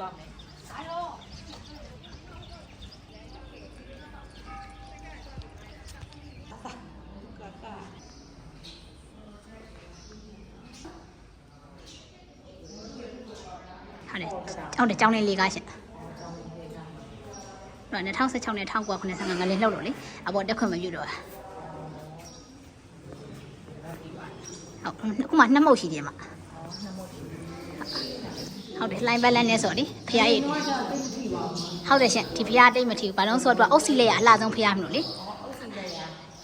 သွားမယ်ဟုတ်တယ်ဟုတ်တယ်ကျောင်းလေးလေးကားရှင်တော့2016နဲ့1995ငလင်းလှုပ်လို့လေအပေါ်တက်ခွင့်မပြုတော့ဟုတ်ခုမှနှစ်မုတ်ရှိတယ်မှာ ဟုတ်တယ်လှိုင်းဘက်လက်နဲ့ဆိုလေဖရားရည်ဟုတ်တယ်ရှင်ဒီဖရားတိတ်မထီဘူးဘာလို့ဆိုတော့အုတ်စီလေးရအလှဆုံးဖရားမလို့လေ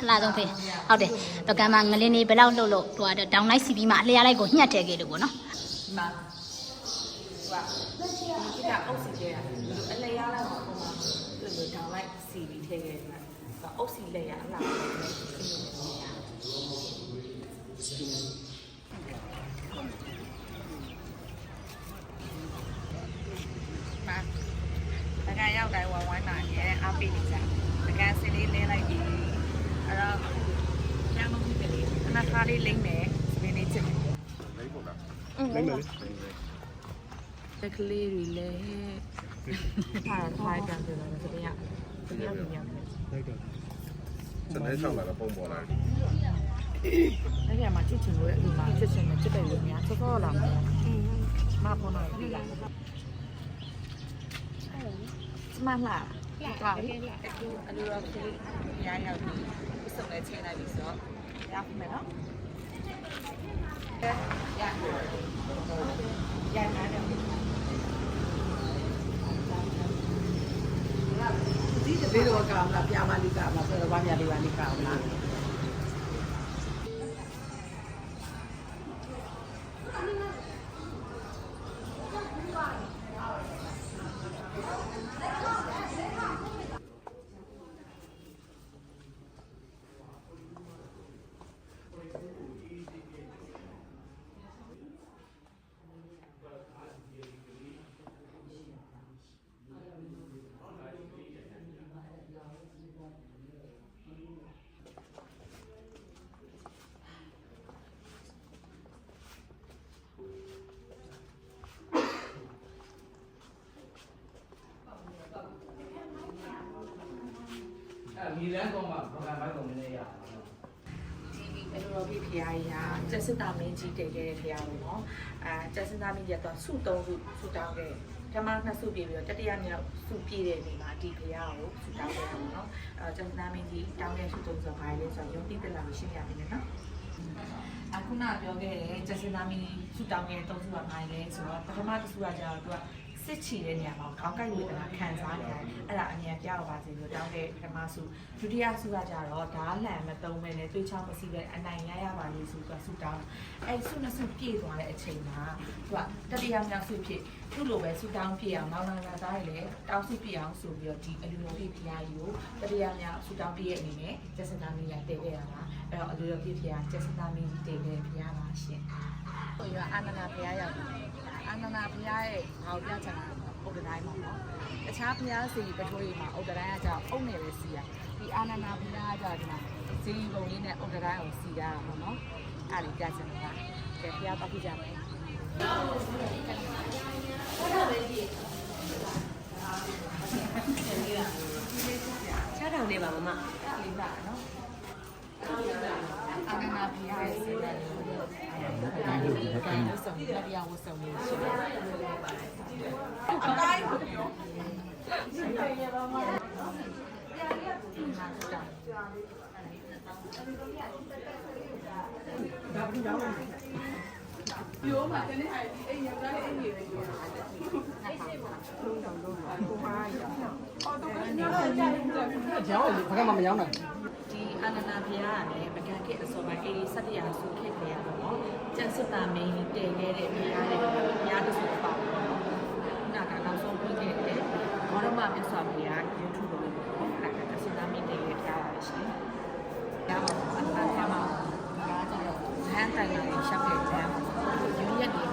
အလှဆုံးဖေးဟုတ်တယ်ပကံမှာငလင်းနေဘယ်လောက်လှုပ်လို့ဟိုတော့ဒေါင်းလိုက်စီပြီးမှအလျားလိုက်ကိုညှက်ထဲခဲ့လို့ပေါ့နော်ဒီမှာဟိုကဒီကအုပ်စီကျဲတာအလဲရလာတော့ဟိုမှာသူတို့ဒေါင်းလိုက်စီပြီးထည့်ခဲ့တယ်ကအုပ်စီလဲရအလားမှာတကယ်ရောက်တိုင်းဝိုင်းဝိုင်းလာရဲ အားပေးနေကြတကယ်စလေးလဲလိုက်ပြီးအဲ့တော့ကျမ်းမဟုတ်ဘူးလေအနာခါလေးလိမ့်မယ်စပင်းလေးချစ်တယ်လေးပေါ့လားလိမ့်မယ်တက်ကလေးတွေလည်းဟာဖိုင်ပြန်ပြန်လာတယ်တကယ်တကယ်ပြန်ပြန်တယ်စနေဆောင်လာတော့ပုံပေါ်လာတယ်အဲ့ဒီမှာချစ်ချင်လို့ဒီမှာချစ်ချင်တဲ့ချစ်တဲ့လူများစောစောလာမယ်မဖော်နိုင်ပြီလားမလာ ကောင်းအလူရောကလေးရရရောက်ပြီးစုံနဲ့ချိန်လိုက်ပြီဆိုတော့ရပါမယ်နော်ရရရရတယ်ဒီတပေတော့ကောင်းလားပြာမလေးကမှာဆိုတော့ဘာမြလေးပါလေးကောင်းလား အဲမီလန်ကောင်မှာပကံဘိုက်ကောင်နည်းနည်းရအောင်နော်ဒီဘယ်လိုဖြစ်ဖရားကြီးဟာကျက်စစ်တာမင်းကြီးတည်ခဲ့တဲ့ဖရားလို့နော်အဲကျက်စစ်တာမင်းကြီးကတော့စုသုံးစုစုတောင်းခဲ့ဓမ္မနှစ်စုပြည့်ပြီးတော့တတိယမြောက်စုပြည့်တဲ့နေ့မှာဒီဖရားကိုစုတောင်းခဲ့တာပေါ့နော်အဲကျက်စစ်တာမင်းကြီးတောင်းတဲ့စုသုံးဆိုဘာလဲဆိုတော့ယုံတိတလာကိုရှင်းပြပေးမယ်နော်အခုနပြောခဲ့တဲ့ကျက်စစ်တာမင်းကြီးစုတောင်းခဲ့တဲ့သုံးစုကဘာလဲဆိုတော့ပထမတစ်စုကကျတော့သူက စစ်ချီတဲ့နေရာမှာခေါင်းကိုက်ဝေဒနာခံစားနေတယ်အဲ့ဒါအမြင်ပြတော့ပါစေလို့တောင်းတဲ့ပထမစုဒုတိယစုကကျတော့ဓာတ်လန်မသုံးပဲနဲ့တွေးချောင်းမစီပဲအနိုင်ရရပါလိမ့်ဆိုတော့စုတောင်းအဲ့စုနှစ်စုပြည့်သွားတဲ့အချိန်မှာသူကတတိယမြောက်စုဖြစ်သူ့လိုပဲစုတောင်းပြည့်အောင်နောက်နောက်လာသားရလေတောင်းစုပြည့်အောင်ဆိုပြီးတော့ဒီအလူတော်ပြည့်ဖရားကြီးကိုတတိယမြောက်စုတောင်းပြည့်ရဲ့အနေနဲ့ကျက်စနာမင်းရတည်ခဲ့ရတာအဲ့ တော့အလူတော်ပြည့်ဖရားကျက်စနာမင်းကြီးတည်ခဲ့ဖရားပါရှင်ဟိုရအာနနာဖရားရောက်အာနနာဖရားရဲ့ဘာကိုပြချင်တာဥဒတိုင်းမှာနော်တခြားဖရားစီပထိုးရီမှာဥဒတိုင်းကကြောင့်အုံနေပဲစီရဒီအာနနာဖရားကကြောင့်ဒီမှာစီပုံလေးနဲ့ဥဒတိုင်းကိုစီရတာပေါ့နော်အဲ့ဒီပြချင်တာကဲဖရားပတ်ကြမယ် ချားတောင်နေပါမမ လေးပါနော် အာနနာဖရားရဲ့စီရတယ်ဒီကံဝတ်ဆောင်တရားဝတ်ဆောင်လေးရှိတယ်အတိုင်းကိုပြောဒီအာနနာဘုရားကလည်း ပကံခေတ်အစောပိုင်းအေးစတ္တရာဆုခေတ်ခရပါတော့ကျန်စစ်တာမင်းတည်ခဲ့တဲ့ဘုရားရဲ့ဘုရားတဆုပါတော့နာကနောက်ဆုံးပြီးခဲ့တဲ့ဘောရမမြတ်စွာဘုရားရုပ်ထုတော်လေးပေါ့အဲ့ဒါကစစ်တာမင်းတည်ခဲ့ဘုရားပါပဲရှင်။ဒါမှအမှန်တရားမှာဒါကြတော့ဟန်တိုင်လာရှောက်တဲ့ကျမ်းယူရက်နေ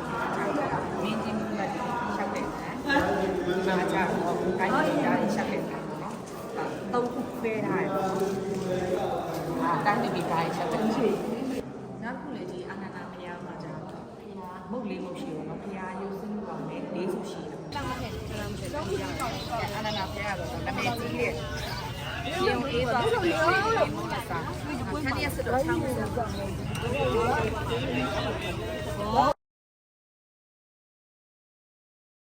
မင်းကြီးမြတ်ရှောက်တဲ့ကျမ်းဒီမှာကြတော့ကိုင်းကြီးရားရှောက်တဲ့ကျမ်းပေါ့နော်။သုံးခုပဲထားတယ် တိုင်းပြည်ပြည်ပိုင်းချက်တယ်နောက်ခုလေဒီအာနန္ဒမယမှာကြာဘုရားမုတ်လေးမုတ်ရှိရောနော်ဘုရားရုပ်စုကောင်းတယ်လေးစုရှိတယ်လောက်မထက်ကျွန်တော်မထက်တော့ဘူးအာနန္ဒဘုရားကတော့နာမည်ကြီးတယ်ရုံအေးသွားပြီးတော့ဆက်ရစတော့ဆောင်းလို့